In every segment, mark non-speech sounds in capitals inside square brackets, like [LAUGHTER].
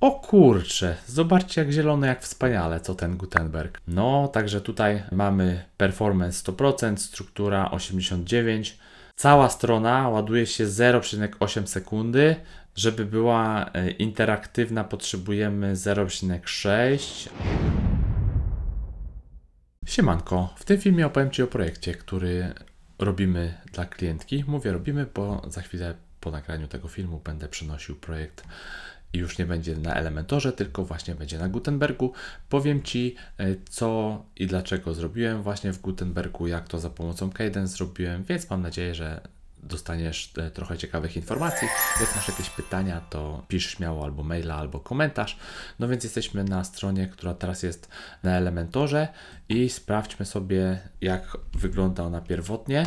O kurcze, zobaczcie jak zielone, jak wspaniale, co ten Gutenberg. No, także tutaj mamy performance 100%, struktura 89%. Cała strona ładuje się 0,8 sekundy. Żeby była e, interaktywna, potrzebujemy 0,6. Siemanko, w tym filmie opowiem Ci o projekcie, który robimy dla klientki. Mówię robimy, bo za chwilę po nagraniu tego filmu będę przynosił projekt i już nie będzie na Elementorze, tylko właśnie będzie na Gutenbergu. Powiem Ci, e, co i dlaczego zrobiłem właśnie w Gutenbergu, jak to za pomocą Cadence zrobiłem, więc mam nadzieję, że dostaniesz e, trochę ciekawych informacji. Jak masz jakieś pytania, to pisz śmiało albo maila, albo komentarz. No więc jesteśmy na stronie, która teraz jest na Elementorze i sprawdźmy sobie, jak wygląda ona pierwotnie.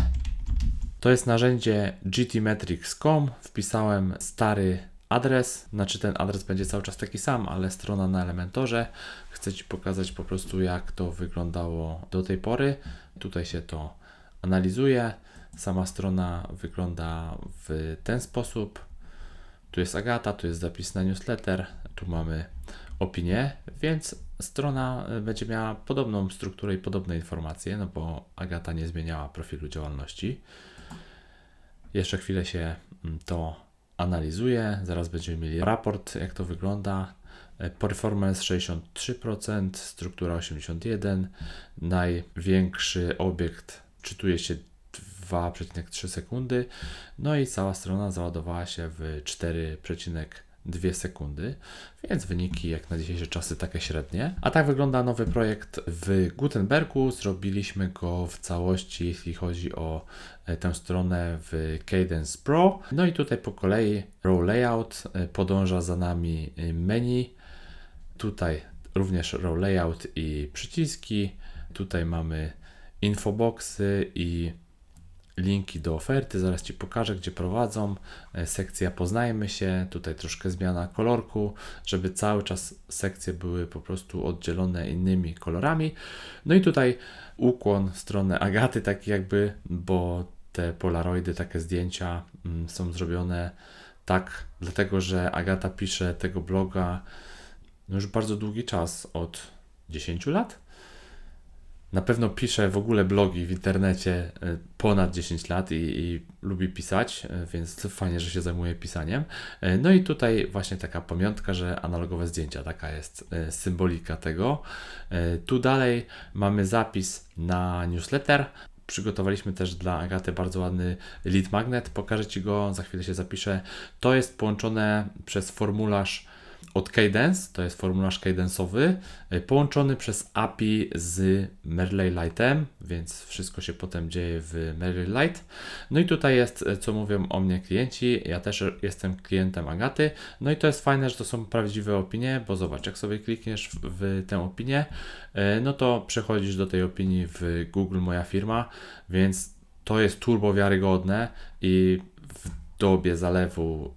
To jest narzędzie gtmetrics.com. Wpisałem stary adres, znaczy ten adres będzie cały czas taki sam, ale strona na Elementorze. Chcę Ci pokazać po prostu, jak to wyglądało do tej pory. Tutaj się to analizuje. Sama strona wygląda w ten sposób. Tu jest Agata, tu jest zapis na newsletter, tu mamy opinię, więc strona będzie miała podobną strukturę i podobne informacje, no bo Agata nie zmieniała profilu działalności. Jeszcze chwilę się mm, to analizuje, zaraz będziemy mieli raport, jak to wygląda. Performance 63%, struktura 81%, największy obiekt czytuje się 2,3 sekundy, no i cała strona załadowała się w 4,2 sekundy, więc wyniki jak na dzisiejsze czasy takie średnie. A tak wygląda nowy projekt w Gutenbergu. Zrobiliśmy go w całości, jeśli chodzi o e, tę stronę w Cadence Pro. No i tutaj po kolei row layout e, podąża za nami e, menu. Tutaj również row layout i przyciski. Tutaj mamy infoboxy i linki do oferty, zaraz Ci pokażę, gdzie prowadzą. E, sekcja Poznajmy się, tutaj troszkę zmiana kolorku, żeby cały czas sekcje były po prostu oddzielone innymi kolorami. No i tutaj ukłon w stronę Agaty, taki jakby, bo te polaroidy, takie zdjęcia mm, są zrobione tak, dlatego że Agata pisze tego bloga już bardzo długi czas, od 10 lat na pewno pisze w ogóle blogi w internecie e, ponad 10 lat i, i, lubi pisać, e, więc fajnie, że się zajmuje pisaniem. E, no i tutaj właśnie taka pamiątka, że analogowe zdjęcia, taka jest symbolika tego. Tu dalej mamy zapis na newsletter. Przygotowaliśmy też dla Agaty bardzo ładny lead magnet. Pokażę Ci go, za chwilę się zapiszę. To jest połączone przez formularz od Cadence, to jest formularz cadence'owy, e, połączony przez API z Merley Lightem, więc wszystko się potem dzieje w Merley Light. No i tutaj jest, e, co mówią o mnie klienci, ja też jestem klientem Agaty, no i to jest fajne, że to są prawdziwe opinie, bo zobacz, jak sobie klikniesz w, w tę opinię, e, no to przechodzisz do tej opinii w Google Moja Firma, więc to jest turbo wiarygodne i w dobie zalewu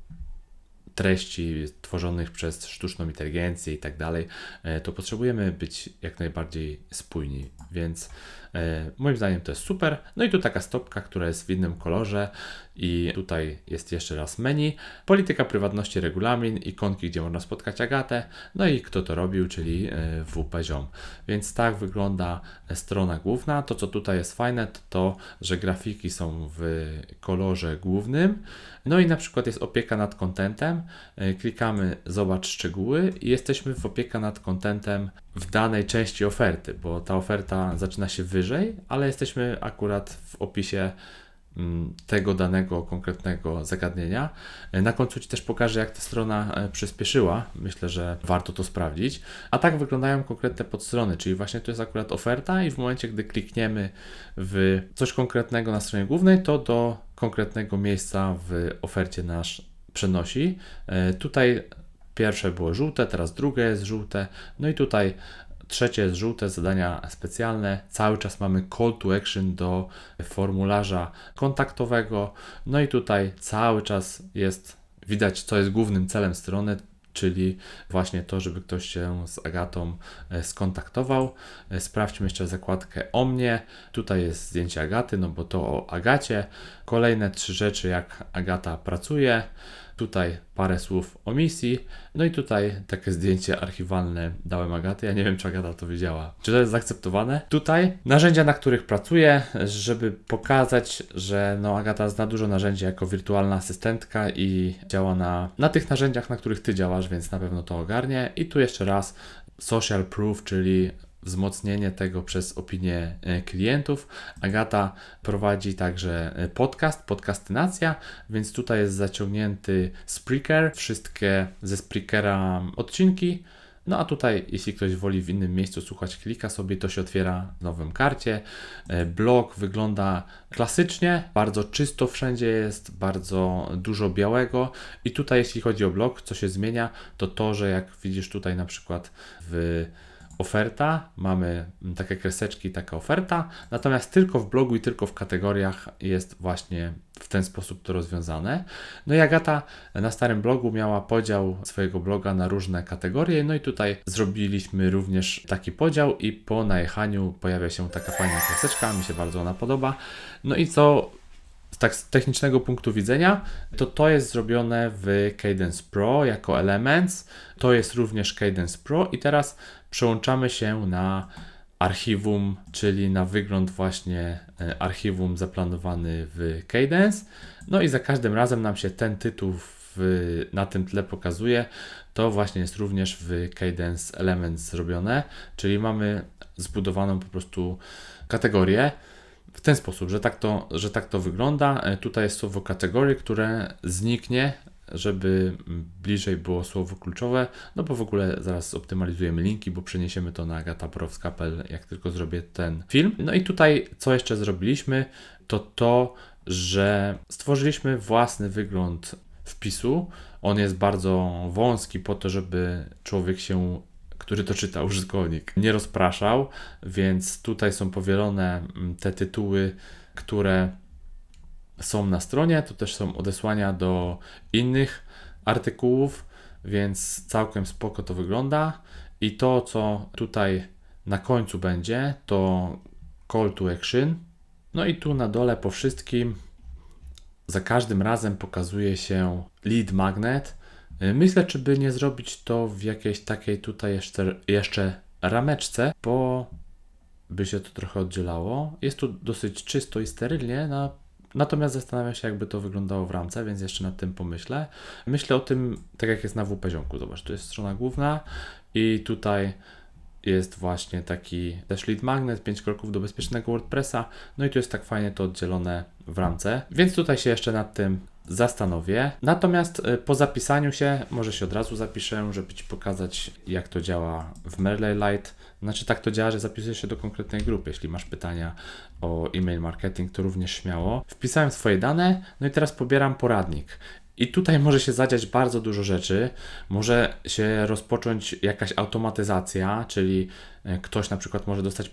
treści tworzonych przez sztuczną inteligencję i tak dalej, e, to potrzebujemy być jak najbardziej spójni. Więc e, moim zdaniem to jest super. No i tu taka stopka, która jest w innym kolorze i tutaj jest jeszcze raz menu, polityka prywatności, regulamin, ikonki, gdzie można spotkać Agatę, no i kto to robił, czyli e, WP Ziom. Więc tak wygląda strona główna. To, co tutaj jest fajne, to to, że grafiki są w kolorze głównym, no i na przykład jest opieka nad kontentem, e, klikamy zobacz szczegóły i jesteśmy w opieka nad kontentem w danej części oferty, bo ta oferta zaczyna się wyżej, ale jesteśmy akurat w opisie tego danego konkretnego zagadnienia. E, na końcu Ci też pokażę, jak ta strona e, przyspieszyła. Myślę, że warto to sprawdzić. A tak wyglądają konkretne podstrony, czyli właśnie to jest akurat oferta i w momencie, gdy klikniemy w coś konkretnego na stronie głównej, to do konkretnego miejsca w ofercie nasz przenosi. E, tutaj pierwsze było żółte, teraz drugie jest żółte, no i tutaj trzecie jest żółte, zadania specjalne. Cały czas mamy call to action do formularza kontaktowego, no i tutaj cały czas jest widać, co jest głównym celem strony, czyli właśnie to, żeby ktoś się z Agatą e, skontaktował. E, sprawdźmy jeszcze zakładkę o mnie. Tutaj jest zdjęcie Agaty, no bo to o Agacie. Kolejne trzy rzeczy, jak Agata pracuje. Tutaj parę słów o misji. No i tutaj takie zdjęcie archiwalne dałem Agaty. Ja nie wiem, czy Agata to wiedziała. Czy to jest zaakceptowane? Tutaj narzędzia, na których pracuję, żeby pokazać, że no Agata zna dużo narzędzi jako wirtualna asystentka i działa na, na tych narzędziach, na których ty działasz, więc na pewno to ogarnie. I tu jeszcze raz social proof, czyli wzmocnienie tego przez opinię e, klientów. Agata prowadzi także e, podcast, podcastynacja, więc tutaj jest zaciągnięty Spreaker, wszystkie ze Spreakera odcinki. No a tutaj, jeśli ktoś woli w innym miejscu słuchać, klika sobie, to się otwiera w nowym karcie. E, blog wygląda klasycznie, bardzo czysto wszędzie jest, bardzo dużo białego. I tutaj, jeśli chodzi o blog, co się zmienia, to to, że jak widzisz tutaj na przykład w oferta, mamy takie kreseczki, taka oferta, natomiast tylko w blogu i tylko w kategoriach jest właśnie w ten sposób to rozwiązane. No i Agata na starym blogu miała podział swojego bloga na różne kategorie, no i tutaj zrobiliśmy również taki podział i po najechaniu pojawia się taka fajna kreseczka, mi się bardzo ona podoba. No i co tak z technicznego punktu widzenia, to to jest zrobione w Cadence Pro jako Elements. To jest również Cadence Pro i teraz przełączamy się na archiwum, czyli na wygląd właśnie e, archiwum zaplanowany w Cadence. No i za każdym razem nam się ten tytuł w, na tym tle pokazuje. To właśnie jest również w Cadence Elements zrobione, czyli mamy zbudowaną po prostu kategorię w ten sposób, że tak to, że tak to wygląda. E, tutaj jest słowo kategorii, które zniknie, żeby bliżej było słowo kluczowe, no bo w ogóle zaraz optymalizujemy linki, bo przeniesiemy to na Agata Borowska.pl, jak tylko zrobię ten film. No i tutaj co jeszcze zrobiliśmy, to to, że stworzyliśmy własny wygląd wpisu. On jest bardzo wąski po to, żeby człowiek się który to czyta, użytkownik, [LAUGHS] nie rozpraszał, więc tutaj są powielone mm, te tytuły, które są na stronie. Tu też są odesłania do innych artykułów, więc całkiem spoko to wygląda. I to, co tutaj na końcu będzie, to call to action. No i tu na dole po wszystkim za każdym razem pokazuje się lead magnet, myślę, czy by nie zrobić to w jakiejś takiej tutaj jeszcze, jeszcze rameczce, bo by się to trochę oddzielało. Jest tu dosyć czysto i sterylnie, na, natomiast zastanawiam się, jakby to wyglądało w ramce, więc jeszcze nad tym pomyślę. Myślę o tym, tak jak jest na WP ziomku. Zobacz, tu jest strona główna i tutaj jest właśnie taki też lead magnet, 5 kroków do bezpiecznego WordPressa. No i tu jest tak fajnie to oddzielone w ramce. Więc tutaj się jeszcze nad tym zastanowię. Natomiast y, po zapisaniu się, może się od razu zapiszę, żeby Ci pokazać, jak to działa w Merley Lite. Znaczy, tak to działa, że zapisujesz się do konkretnej grupy. Jeśli masz pytania o e-mail marketing, to również śmiało. Wpisałem swoje dane, no i teraz pobieram poradnik. I tutaj może się zadziać bardzo dużo rzeczy. Może się rozpocząć jakaś automatyzacja, czyli y, ktoś na przykład może dostać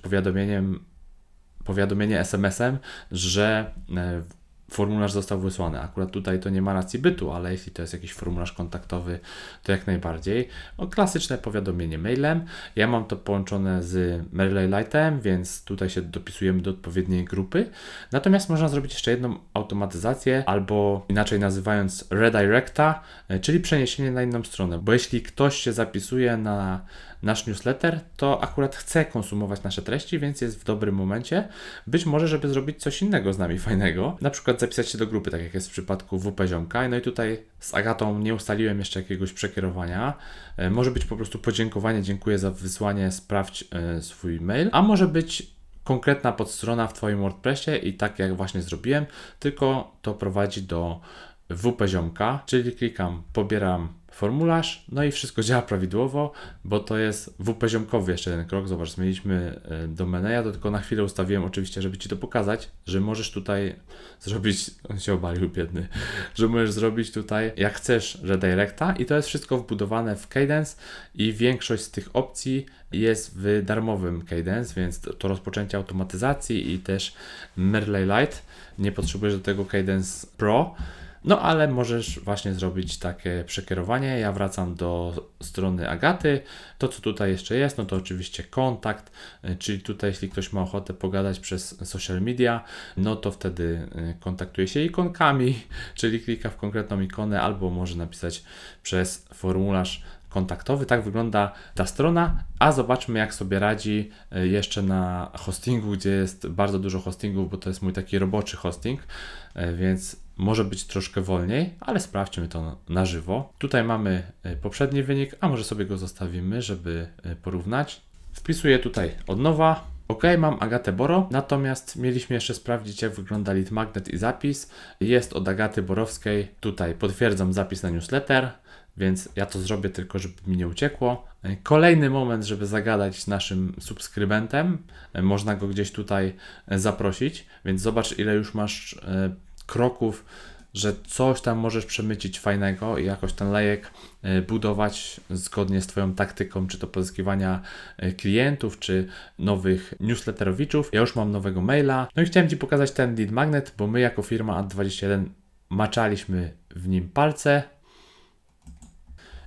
powiadomienie SMS-em, że y, formularz został wysłany. Akurat tutaj to nie ma racji bytu, ale jeśli to jest jakiś formularz kontaktowy, to jak najbardziej. O, klasyczne powiadomienie mailem. Ja mam to połączone z MailerLite'em, więc tutaj się dopisujemy do odpowiedniej grupy. Natomiast można zrobić jeszcze jedną automatyzację, albo inaczej nazywając redirecta, e, czyli przeniesienie na inną stronę. Bo jeśli ktoś się zapisuje na nasz newsletter, to akurat chce konsumować nasze treści, więc jest w dobrym momencie. Być może, żeby zrobić coś innego z nami fajnego, na przykład zapisać się do grupy, tak jak jest w przypadku WP Ziomka. No i tutaj z Agatą nie ustaliłem jeszcze jakiegoś przekierowania. E, może być po prostu podziękowanie, dziękuję za wysłanie, sprawdź e, swój mail, a może być konkretna podstrona w Twoim WordPressie i tak jak właśnie zrobiłem, tylko to prowadzi do WP Ziomka, czyli klikam, pobieram formularz, no i wszystko działa prawidłowo, bo to jest w-poziomkowy jeszcze ten krok. Zobacz, zmieniliśmy e, domenę, ja to tylko na chwilę ustawiłem oczywiście, żeby Ci to pokazać, że możesz tutaj [LAUGHS] zrobić, on się obalił biedny, [LAUGHS] że możesz zrobić tutaj jak chcesz redirecta i to jest wszystko wbudowane w Cadence i większość z tych opcji jest w darmowym Cadence, więc to rozpoczęcie automatyzacji i też Merley Lite, nie potrzebujesz do tego Cadence Pro, No ale możesz właśnie zrobić takie przekierowanie. Ja wracam do strony Agaty. To, co tutaj jeszcze jest, no to oczywiście kontakt, y, czyli tutaj, jeśli ktoś ma ochotę pogadać przez social media, no to wtedy y, kontaktuje się ikonkami, [LAUGHS] czyli klika w konkretną ikonę, albo może napisać przez formularz kontaktowy. Tak wygląda ta strona, a zobaczmy jak sobie radzi y, jeszcze na hostingu, gdzie jest bardzo dużo hostingów, bo to jest mój taki roboczy hosting, y, więc może być troszkę wolniej, ale sprawdźmy to na żywo. Tutaj mamy y, poprzedni wynik, a może sobie go zostawimy, żeby porównać. Wpisuję tutaj od nowa. Ok, mam Agatę Boro, natomiast mieliśmy jeszcze sprawdzić, jak wygląda lead magnet i zapis. Jest od Agaty Borowskiej. Tutaj potwierdzam zapis na newsletter, więc ja to zrobię tylko, żeby mi nie uciekło. Kolejny moment, żeby zagadać z naszym subskrybentem. Można go gdzieś tutaj zaprosić, więc zobacz, ile już masz e, kroków że coś tam możesz przemycić fajnego i jakoś ten lejek e, budować zgodnie z Twoją taktyką, czy to pozyskiwania e, klientów, czy nowych newsletterowiczów. Ja już mam nowego maila. No i chciałem Ci pokazać ten lead magnet, bo my jako firma Ad21 maczaliśmy w nim palce.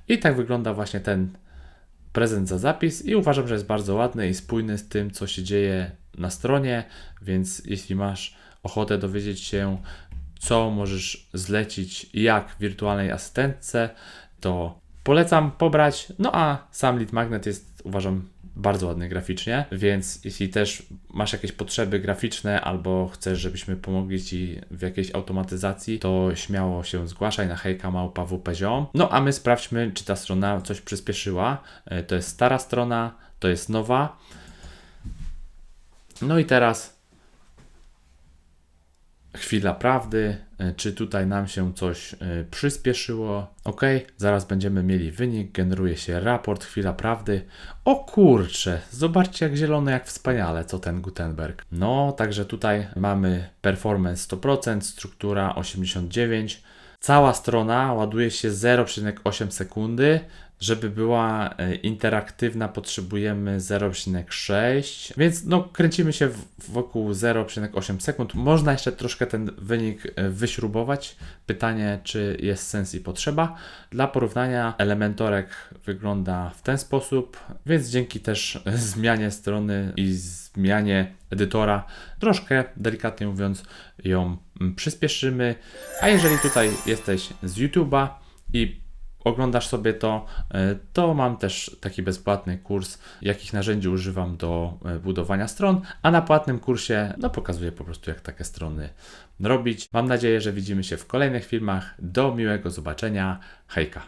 I tak wygląda właśnie ten prezent za zapis i uważam, że jest bardzo ładny i spójny z tym, co się dzieje na stronie, więc jeśli masz ochotę dowiedzieć się, co możesz zlecić jak wirtualnej asystentce, to polecam pobrać. No a sam lead magnet jest uważam bardzo ładny graficznie, więc jeśli też masz jakieś potrzeby graficzne albo chcesz, żebyśmy pomogli Ci w jakiejś automatyzacji, to śmiało się zgłaszaj na hejka małpa WP-ziom. No a my sprawdźmy, czy ta strona coś przyspieszyła. E, to jest stara strona, to jest nowa. No i teraz chwila prawdy, e, czy tutaj nam się coś e, przyspieszyło. Ok, zaraz będziemy mieli wynik, generuje się raport, chwila prawdy. O kurcze, zobaczcie jak zielone, jak wspaniale, co ten Gutenberg. No, także tutaj mamy performance 100%, struktura 89%. Cała strona ładuje się 0,8 sekundy, żeby była e, interaktywna, potrzebujemy 0,6, więc no, kręcimy się wokół 0,8 sekund. Można jeszcze troszkę ten wynik e, wyśrubować. Pytanie, czy jest sens i potrzeba. Dla porównania, elementorek wygląda w ten sposób, więc dzięki też zmianie strony i zmianie edytora, troszkę delikatnie mówiąc, ją przyspieszymy. A jeżeli tutaj jesteś z YouTube'a i oglądasz sobie to, e, to mam też taki bezpłatny kurs, jakich narzędzi używam do e, budowania stron, a na płatnym kursie no, pokazuję po prostu, jak takie strony robić. Mam nadzieję, że widzimy się w kolejnych filmach. Do miłego zobaczenia. Hejka.